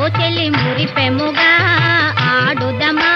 ఓ చెల్లి మురిపెముగా ఆడుదమా?